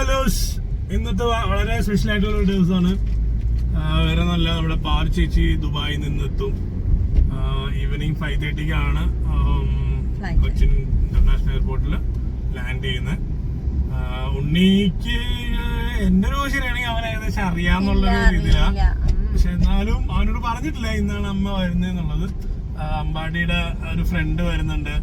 Travellers ഇന്നത്തെ വളരെ special ആയിട്ടുള്ള ഒരു ദിവസമാണ്. വേറെ നല്ല നമ്മുടെ പാർ ചേച്ചി ദുബായിൽ നിന്നെത്തും. ഈവനിങ് ഫൈവ് തേർട്ടിക്കാണ് ആണ് കൊച്ചിൻ ഇന്റർനാഷണൽ എയർപോർട്ടിൽ ലാൻഡ് ചെയ്യുന്നത് ഉണ്ണിക്ക് എന്റെ ഒരു ശരിയാണെങ്കിൽ അവൻ ഏകദേശം അറിയാന്നുള്ള രീതിയിലാണ്. പക്ഷെ എന്നാലും അവനോട് പറഞ്ഞിട്ടില്ല ഇന്നാണ് അമ്മ വരുന്നത് എന്നുള്ളത്. അമ്പാടിയുടെ ഒരു ഫ്രണ്ട് വരുന്നുണ്ട്.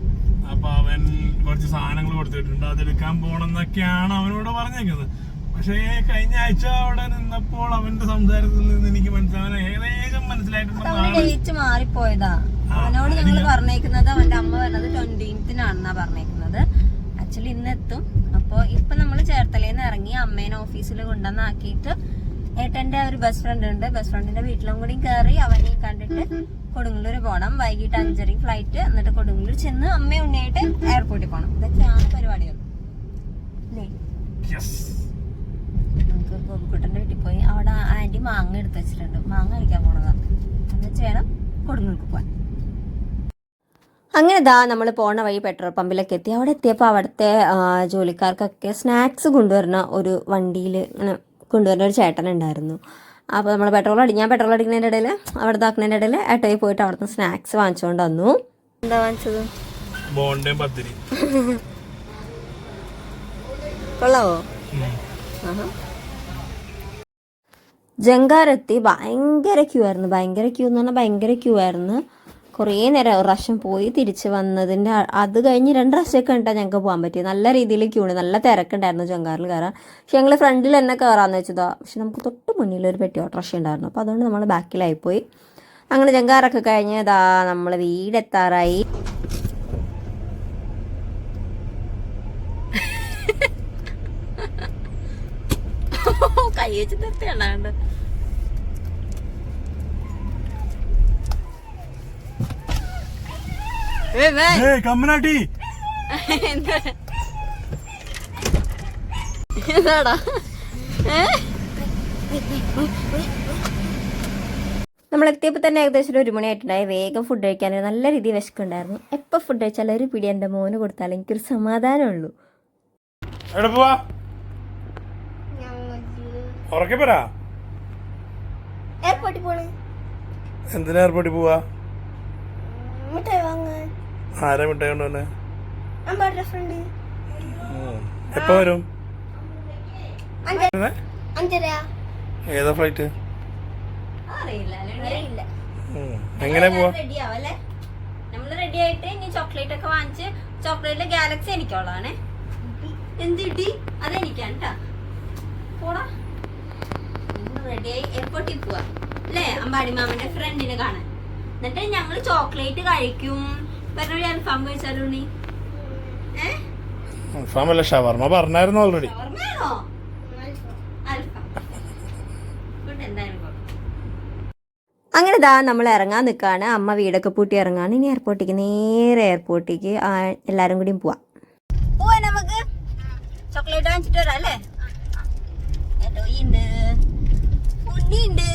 അപ്പൊ അവൻ കുറച്ച് സാധനങ്ങൾ കൊടുത്തിട്ടുണ്ട് അതെടുക്കാൻ പോണെന്നൊക്കെയാണ് അവനോട് പറഞ്ഞേക്കുന്നത്. പക്ഷേ കഴിഞ്ഞ ആഴ്ച അവിടെ നിന്നപ്പോൾ അവന്റെ സംസാരത്തിൽ നിന്ന് എനിക്ക് മനസ്സിലാവാൻ ഏകദേശം മനസ്സിലായിട്ടുണ്ട് മനസ്സിലായിട്ടുണ്ടെന്നാണ് അവനോട് ഞങ്ങൾ പറഞ്ഞേക്കുന്നത് അവന്റെ അമ്മ വരുന്നത് ട്വന്റീൻത്തിനാണെന്നാ പറഞ്ഞേക്കുന്നത്. ആക്ച്വലി ഇന്ന് എത്തും അപ്പൊ ഇപ്പൊ നമ്മൾ ചേർത്തലേന്ന് ഇറങ്ങി അമ്മേനെ ഓഫീസിൽ കൊണ്ടുവന്നാക്കിയിട്ട് ഏട്ടന്റെ ഒരു ബെസ്റ്റ് ഫ്രണ്ട് ഉണ്ട്. ബെസ്റ്റ് ഫ്രണ്ടിന്റെ വീട്ടിലും കൂടി കയറി അവനെയും കണ്ടിട്ട് കൊടുങ്ങല്ലൂർ പോകണം വൈകിട്ട് അഞ്ചരയ്ക്ക് ഫ്ലൈറ്റ് എന്നിട്ട് കൊടുങ്ങല്ലൂർ ചെന്ന് അമ്മയും ഉണ്ണിയായിട്ട് എയർപോർട്ടിൽ പോകണം ഇതൊക്കെയാണ് പരിപാടികൾ. അല്ലേ. നമുക്ക് ഗോപിക്കുട്ടന്റെ വീട്ടിൽ പോയി അവിടെ ആന്റി മാങ്ങ എടുത്ത് വെച്ചിട്ടുണ്ട്. മാങ്ങ കഴിക്കാൻ പോണതാണ് എന്നിട്ട് വേണം കൊടുങ്ങല്ലൂർക്ക് പോകാൻ അങ്ങനെ ദാ നമ്മൾ പോണ വഴി പെട്രോൾ പമ്പിലൊക്കെ എത്തി. അവിടെ എത്തിയപ്പോൾ അവിടുത്തെ ജോലിക്കാർക്കൊക്കെ സ്നാക്സ് കൊണ്ടുവരുന്ന ഒരു വണ്ടിയിൽ ഇങ്ങനെ കൊണ്ടുവരുന്ന ഒരു ചേട്ടൻ ഉണ്ടായിരുന്നു. അപ്പോൾ നമ്മൾ പെട്രോൾ അടി ഞാൻ പെട്രോൾ അടിക്കുന്നതിന്റെ ഇടയിൽ അവിടെ ഇതാക്കുന്നതിന്റെ ഇടയിൽ ഏട്ടയിൽ പോയിട്ട് അവിടുന്ന് സ്നാക്സ് വാങ്ങിച്ചുകൊണ്ട് വന്നു. എന്താ വാങ്ങിച്ചത്? കൊള്ളാവോ. ജങ്കാരെത്തി ഭയങ്കര ക്യൂ ആയിരുന്നു. ഭയങ്കര ക്യൂ എന്ന് പറഞ്ഞാൽ ഭയങ്കര ക്യൂ ആയിരുന്നു. കുറേ നേരം പ്രാവശ്യം പോയി തിരിച്ച് വന്നതിന്റെ അത് കഴിഞ്ഞ് രണ്ട് പ്രാവശ്യമൊക്കെ കണ്ടാൽ ഞങ്ങൾക്ക് പോകാൻ പറ്റി നല്ല രീതിയിൽ ക്യൂണ് നല്ല തിരക്കുണ്ടായിരുന്നു ജങ്കാറിൽ കയറാൻ. പക്ഷെ ഞങ്ങൾ ഫ്രണ്ടിൽ തന്നെ കയറാമെന്ന് വെച്ചതാ. പക്ഷെ നമുക്ക് തൊട്ട് മുന്നിൽ ഒരു പെട്ടി ഓട്ടോറിക്ഷ ഉണ്ടായിരുന്നു. അപ്പോൾ അതുകൊണ്ട് നമ്മൾ ബാക്കിലായിപ്പോയി അങ്ങനെ ജങ്കാറൊക്കെ കഴിഞ്ഞ് ഇതാ നമ്മൾ വീടെത്താറായി. കൈ വെച്ച് നിർത്തിയുണ്ടാണ്ട് കമ്മനാട്ടി എന്താടാ? നമ്മൾ എത്തിയപ്പോൾ തന്നെ ഏകദേശം ഒരു മണിയായിട്ടുണ്ടായി വേഗം ഫുഡ് കഴിക്കാൻ നല്ല രീതിയിൽ വിശക്കുണ്ടായിരുന്നു എപ്പോൾ ഫുഡ് കഴിച്ചാലും ഒരു പിടി എന്റെ മോന് കൊടുത്താൽ എനിക്കൊരു സമാധാനമുള്ളൂ. എവിടെ പോവാ? ഉറക്കെ പറ എയർപോർട്ടിൽ പോണേ. എന്തിനാ എയർപോർട്ടിൽ പോവാ? മിഠായി വാങ്ങാൻ. ആരാ മിഠായി കൊണ്ടുവന്നെ എപ്പോ വരും? ഏതാ ഫ്ലൈറ്റ് എങ്ങനെ പോവാ? റെഡി നമ്മൾ റെഡി ആയിട്ട് ഇനി ചോക്ലേറ്റ് ഒക്കെ വാങ്ങിച്ച് ചോക്ലേറ്റിലെ ഗാലക്സി എനിക്കുള്ളതാണേ. എന്ത് കിട്ടി അതെനിക്കാണ് കേട്ടാ പോടാ. റെഡിയായി എയർപോർട്ടിൽ പോവാ. അല്ലേ അമ്പാടി മാമന്റെ ഫ്രണ്ടിനെ കാണാൻ. എന്നിട്ട് ഞങ്ങൾ ചോക്ലേറ്റ് കഴിക്കും. പറഞ്ഞ ഫാം കഴിച്ചാലോ നീ ഏ അല്ല ഷവർമ്മ പറഞ്ഞായിരുന്നു ഓൾറെഡി. അങ്ങനെ ദാ നമ്മൾ ഇറങ്ങാൻ നിൽക്കുകയാണ് അമ്മ വീടൊക്കെ പൂട്ടി ഇറങ്ങാണ്. ഇനി എയർപോർട്ടിലേക്ക് നേരെ എയർപോർട്ടിലേക്ക് എല്ലാരും കൂടിയും പോവാം. പോവാ നമുക്ക്. ചോക്ലേറ്റ് വാങ്ങിച്ചിട്ട് വരാം അല്ലേ? ഉണ്ട് ഉണ്ണിയുണ്ട്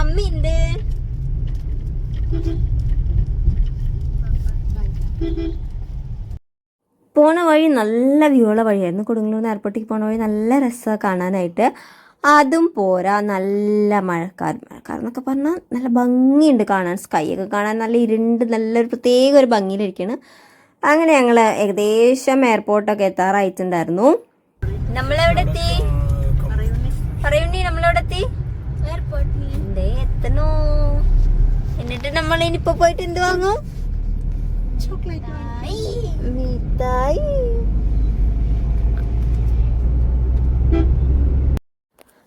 അമ്മയുണ്ട് പോണ വഴി നല്ല വ്യൂ ഉള്ള വഴിയായിരുന്നു. കൊടുങ്ങല്ലൂർ എയർപോർട്ടിൽ പോണ വഴി നല്ല രസമാണ് കാണാനായിട്ട്. അതും പോരാ. നല്ല മഴക്കാർ മഴക്കാർ എന്നൊക്കെ പറഞ്ഞാൽ നല്ല ഭംഗിയുണ്ട് കാണാൻ. സ്കൈ ഒക്കെ കാണാൻ നല്ല ഇരുണ്ട് നല്ലൊരു പ്രത്യേക ഒരു ഭംഗിയിലിരിക്കുകയാണ് അങ്ങനെ ഞങ്ങൾ ഏകദേശം എയർപോർട്ടൊക്കെ എത്താറായിട്ടുണ്ടായിരുന്നു. നമ്മളെവിടെ എത്തി? പറയുണ്ണി നമ്മളെവിടെ എത്തി? എത്തണോ? എന്നിട്ട് നമ്മൾ ഇനിയിപ്പോ പോയിട്ട് എന്ത് വാങ്ങും? ചോക്ലേറ്റ് മിഠായി.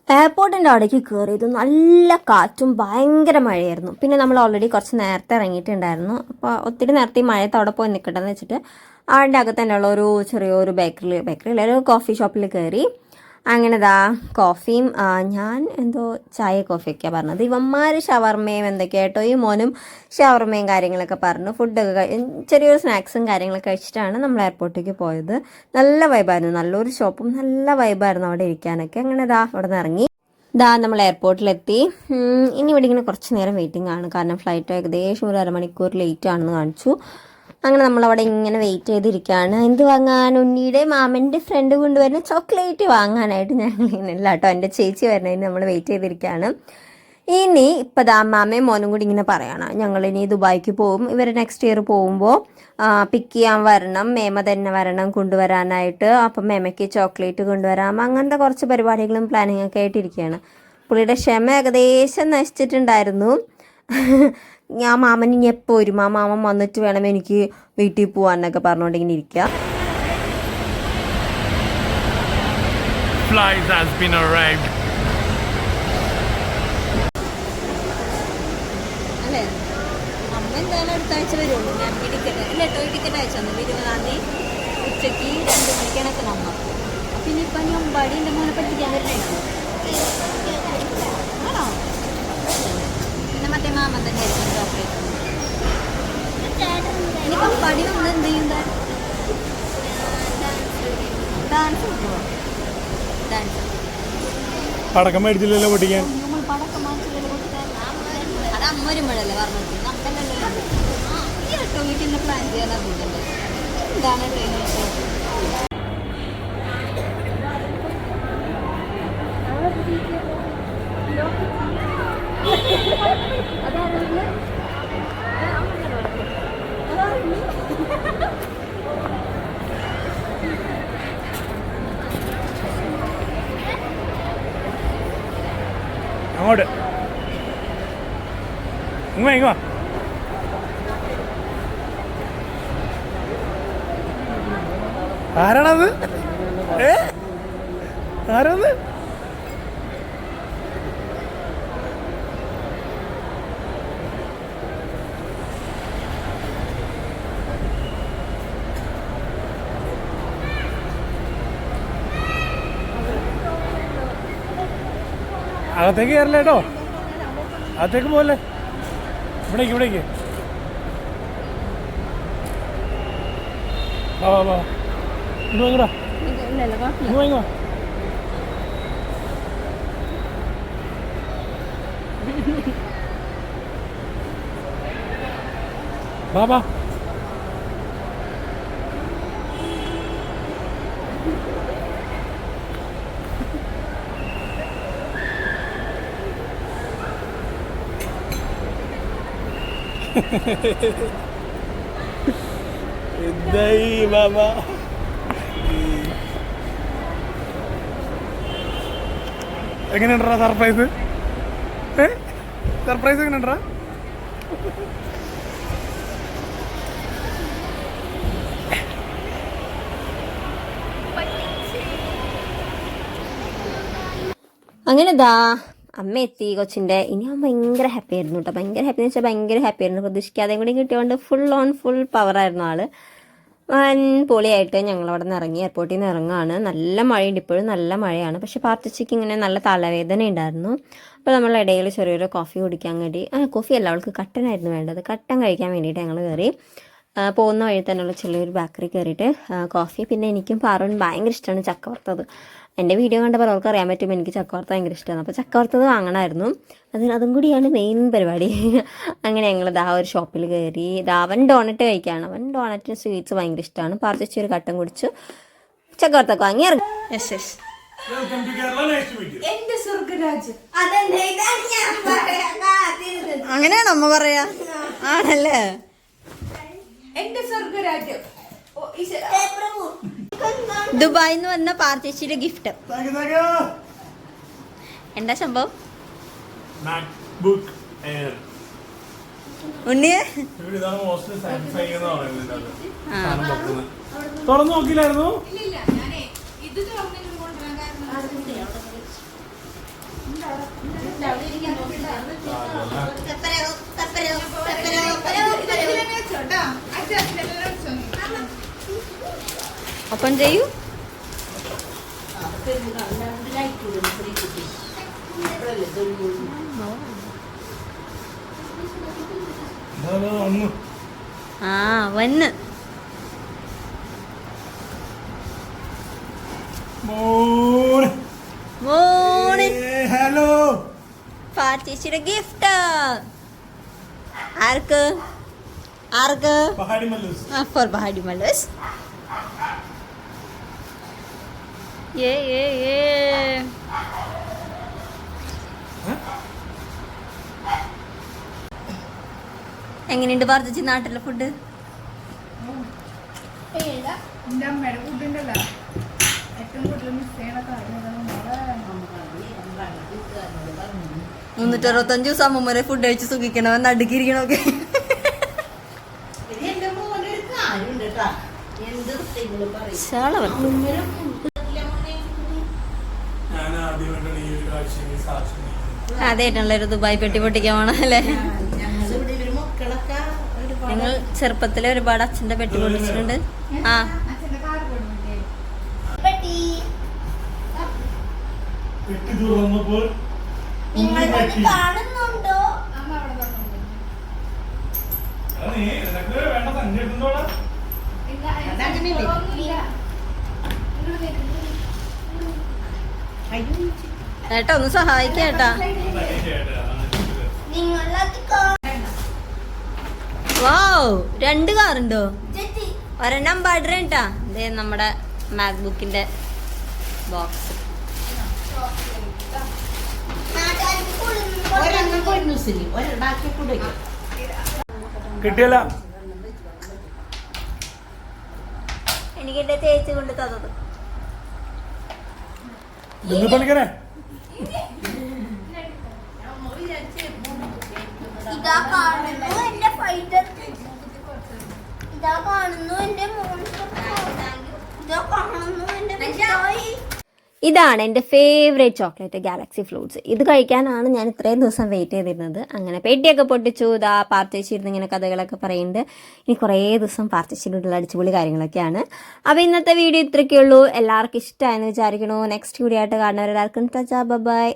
എയർപോർട്ടിന്റെ അവിടേക്ക് കയറിയത് നല്ല കാറ്റും ഭയങ്കര മഴയായിരുന്നു. പിന്നെ നമ്മൾ ഓൾറെഡി കുറച്ച് നേരത്തെ ഇറങ്ങിയിട്ടുണ്ടായിരുന്നു. അപ്പോൾ ഒത്തിരി നേരത്തെ ഈ മഴയത്ത് അവിടെ പോയി നിൽക്കട്ടെന്ന് വെച്ചിട്ട് അവിടെ അകത്ത് തന്നെയുള്ള ഒരു ചെറിയൊരു ബേക്കറിൽ ബേക്കറിയിൽ ഒരു കോഫി ഷോപ്പിൽ കയറി അങ്ങനെ ദാ കോഫിയും ഞാൻ എന്തോ ചായ കോഫിയൊക്കെയാണ് പറഞ്ഞത്. ഇവന്മാർ ഷവർമയും എന്തൊക്കെയായിട്ടോ ഈ മോനും ഷവർമയും കാര്യങ്ങളൊക്കെ പറഞ്ഞു. ഫുഡൊക്കെ ചെറിയൊരു സ്നാക്സും കാര്യങ്ങളൊക്കെ കഴിച്ചിട്ടാണ് നമ്മൾ എയർപോർട്ടിലേക്ക് പോയത്. നല്ല വൈബായിരുന്നു നല്ലൊരു ഷോപ്പും നല്ല വൈബായിരുന്നു അവിടെ ഇരിക്കാനൊക്കെ. അങ്ങനെ ദാ അവിടെ നിന്ന് ഇറങ്ങി. ദാ നമ്മൾ എയർപോർട്ടിലെത്തി ഇനി ഇവിടെ ഇങ്ങനെ കുറച്ച് നേരം വെയിറ്റിംഗ് ആണ്. കാരണം ഫ്ലൈറ്റ് ഏകദേശം ഒരു അരമണിക്കൂർ ലേറ്റ് ആണെന്ന് കാണിച്ചു. അങ്ങനെ നമ്മളവിടെ ഇങ്ങനെ വെയിറ്റ് ചെയ്തിരിക്കുകയാണ് എന്ത് വാങ്ങാൻ? ഉണ്ണിയുടെ മാമന്റെ ഫ്രണ്ട് കൊണ്ടുവരുന്ന ചോക്ലേറ്റ് വാങ്ങാനായിട്ട് ഞങ്ങൾ ഇങ്ങനെ ഇല്ല കേട്ടോ. എന്റെ ചേച്ചി വരുന്നതിന് നമ്മൾ വെയിറ്റ് ചെയ്തിരിക്കുകയാണ് ഇനി ഇപ്പം ദാ മാമയും മോനും കൂടി ഇങ്ങനെ പറയണം. ഞങ്ങൾ ഇനി ദുബായിക്ക് പോകും ഇവർ നെക്സ്റ്റ് ഇയർ പോകുമ്പോൾ പിക്ക് ചെയ്യാൻ വരണം. മേമ തന്നെ വരണം കൊണ്ടുവരാനായിട്ട്. അപ്പം മേമയ്ക്ക് ചോക്ലേറ്റ് കൊണ്ടുവരാം. അങ്ങനത്തെ കുറച്ച് പരിപാടികളും പ്ലാനിങ്ങൊക്കെ ആയിട്ടിരിക്കുകയാണ് പുള്ളിയുടെ ക്ഷമ ഏകദേശം നശിച്ചിട്ടുണ്ടായിരുന്നു. ഞാൻ മാമൻ ഇനി എപ്പോൾ വരും? ആ മാമൻ വന്നിട്ട് വേണം എനിക്ക് വീട്ടിൽ പോകാനൊക്കെ പറഞ്ഞുകൊണ്ട് ഇങ്ങനെ ഇരിക്കുക ഉച്ചയ്ക്ക് has been arrived. അല്ലേ? അമ്മ എന്തായാലും അടുത്ത ആഴ്ച വരുള്ളൂ. ഞാൻ ഈ ടിക്കറ്റ് കേട്ടോ ടിക്കറ്റ് അയച്ചു തന്നു. ഇരുപതാം തീയതി ഉച്ചയ്ക്ക് രണ്ട് മണിക്കാണ് അമ്മ. പിന്നെ ഇനിയിപ്പം ഞാൻ എന്റെ മോനെ പറ്റിക്കാൻ വരുന്നുണ്ടോ മറ്റേ മാമൻ തന്നെ ചോക്ലേറ്റ് ഇനിയിപ്പം പടി വന്ന് എന്ത് ചെയ്യുന്ന ഡാൻസ് കിട്ടുമോ ഡാൻസ് പടക്കം മേടിച്ചില്ലല്ലോ പൊട്ടിക്കാൻ. നമ്മൾ പടക്കം മാറ്റില്ലല്ലോ കൊടുക്കാൻ അത് അമ്മ വരുമ്പോഴല്ലേ പറഞ്ഞത്. നമുക്കല്ലല്ലോ ഈ കേട്ടോ വീട്ടിൽ പ്ലാൻ ചെയ്യാൻ അറിയില്ലല്ലോ എന്താണ് ട്രെയിൻ അങ്ങോട്ട്. ഇങ്ങ ഇങ്ങ ആരാണത്? ഏ? ആരാണ് അകത്തേക്ക് കയറില്ല കേട്ടോ. അകത്തേക്ക് പോലെ ഇവിടേക്ക് ഇവിടേക്ക്. വാ. എന്തായി മാമ? എങ്ങനെയുണ്ടാ സർപ്രൈസ്? ഏ? സർപ്രൈസ് എങ്ങനെയുണ്ടാ അങ്ങനെ ദാ അമ്മ എത്തി കൊച്ചിന്റെ. ഇനി അവൻ ഭയങ്കര ഹാപ്പി ആയിരുന്നു കേട്ടോ. ഭയങ്കര ഹാപ്പി എന്ന് വെച്ചാൽ ഭയങ്കര ഹാപ്പി ആയിരുന്നു. പ്രതീക്ഷിക്കാതെയും കൂടി കിട്ടിയതുകൊണ്ട് ഫുൾ ഓൺ ഫുൾ പവറായിരുന്നു ആൾ. വൻ പൊളിയായിട്ട് ഞങ്ങൾ അവിടെ നിന്ന് ഇറങ്ങി എയർപോർട്ടിൽ നിന്ന് ഇറങ്ങുകയാണ് നല്ല മഴയുണ്ട് ഇപ്പോഴും. നല്ല മഴയാണ്. പക്ഷെ പാർട്ടിച്ചയ്ക്ക് ഇങ്ങനെ നല്ല തലവേദന ഉണ്ടായിരുന്നു. അപ്പോൾ നമ്മൾ ഇടയിൽ ചെറിയൊരു കോഫി കുടിക്കാൻ വേണ്ടി ആ കോഫി അല്ല അവൾക്ക് കട്ടനായിരുന്നു വേണ്ടത്. കട്ടൻ കഴിക്കാൻ വേണ്ടിയിട്ട് ഞങ്ങൾ കയറി. പോകുന്ന വഴി തന്നെയുള്ള ചെറിയൊരു ബേക്കറി കയറിയിട്ട് കോഫി പിന്നെ എനിക്കും പാറുവിന് ഭയങ്കര ഇഷ്ടമാണ് ചക്ക വറുത്തത്. എന്റെ വീഡിയോ കണ്ടപ്പോൾ അവർക്ക് അറിയാൻ പറ്റും എനിക്ക് ചക്കവർത്ത് ഭയങ്കര ഇഷ്ടമാണ് അപ്പോൾ ചക്കവർത്തത് വാങ്ങണമായിരുന്നു. അതിന് അതും കൂടിയാണ് മെയിൻ പരിപാടി. അങ്ങനെ ഞങ്ങൾ ദാ ഒരു ഷോപ്പിൽ കയറി ദാ അവൻ ഡോണറ്റ് കഴിക്കുകയാണ് അവൻ ഡോണറ്റിന് സ്വീറ്റ്സ് ഭയങ്കര ഇഷ്ടമാണ് പാർച്ചി ഒരു കട്ടൻ കുടിച്ചു. ചക്കവർത്ത വറുത്തൊക്കെ വാങ്ങി ഇറങ്ങി. Yes yes. അങ്ങനെയാണോ അമ്മ പറയാ? ആണല്ലേ? എന്റെ സ്വർഗരാജ്യം. ദുബായിൽ നിന്ന് വന്ന പാർച്ചേച്ചിയുടെ ഗിഫ്റ്റ് എന്താ സംഭവം ഉണ്ണിയെ. തുറന്നു നോക്കിയില്ലായിരുന്നു ഓപ്പൺ ചെയ്യൂ. ആ വന്ന്. ഹലോ. പാർച്ചേച്ചിയുടെ ഗിഫ്റ്റ്. ആർക്ക്? ആർക്ക്? പഹാടി മല്ലൂസ്. ഫോർ ബഹാഡി മലേഴ്സ് ഏ ഏ ഏ എങ്ങനെയുണ്ട് വർദ്ധിച്ച് നാട്ടിലെ ഫുഡ് എന്റെ അമ്മയുടെ ഫുഡുണ്ടല്ലോ ഏറ്റവും കൂടുതൽ മിസ് ചെയ്യണ കാര്യം. മുന്നൂറ്റി അറുപത്തഞ്ച് ദിവസം അമ്മ വരെ ഫുഡ് കഴിച്ച് സുഖിക്കണമെന്ന് അടുക്കിയിരിക്കണമൊക്കെ ഞാൻ ഒരു ദുബായ് പെട്ടി പൊട്ടിക്കാൻ പോണം അല്ലേ ഞങ്ങളിവിടെ ഒരു മക്കളൊക്കെ ഒരുപാട് ഞങ്ങൾ ചെറുപ്പത്തിലെ ഒരുപാട് അച്ഛന്റെ പെട്ടി പൊട്ടിച്ചിട്ടുണ്ട്. ആ. നിങ്ങൾ. കാണുന്നുണ്ടോ? അമ്മ ഏട്ടാ ഒന്ന് സഹായിക്കേട്ടാ വാവ് രണ്ട് കാറുണ്ടോ? ഒരെണ്ണം ഒരെണ്ണം ബാഡ്രേട്ടാ ഇതേ നമ്മുടെ മാക്ബുക്കിന്റെ ബോക്സ് കിട്ടിയല്ല. എനിക്ക് എന്റെ ചേച്ചി കൊണ്ട് തന്നത്. നിന്ന് ഇതാ കാണുന്നു എന്റെ ഫൈറ്റർ ഇതാ കാണുന്നു എന്റെ മോൺസ്റ്റർ ഇതാ കാണുന്നു എന്റെ മിഠായി. ഇതാണ് എന്റെ ഫേവറേറ്റ് ചോക്ലേറ്റ് ഗാലക്സി ഫ്ലൂട്ട്സ് ഇത് കഴിക്കാനാണ് ഞാൻ ഇത്രയും ദിവസം വെയിറ്റ് ചെയ്തിരുന്നത്. അങ്ങനെ പെട്ടിയൊക്കെ പൊട്ടിച്ചു ഇതാ പാർച്ചേച്ചിരുന്ന് ഇങ്ങനെ കഥകളൊക്കെ പറയുന്നുണ്ട്. ഇനി കുറേ ദിവസം പാർച്ചേച്ചിലുള്ള അടിച്ചുപൊളി കാര്യങ്ങളൊക്കെയാണ്. അപ്പോൾ ഇന്നത്തെ വീഡിയോ ഇത്രയൊക്കെ ഉള്ളൂ എല്ലാവർക്കും ഇഷ്ടമായെന്ന് വിചാരിക്കണു നെക്സ്റ്റ് വീഡിയോ ആയിട്ട് കാണുന്നവരെല്ലാവർക്കും ബൈ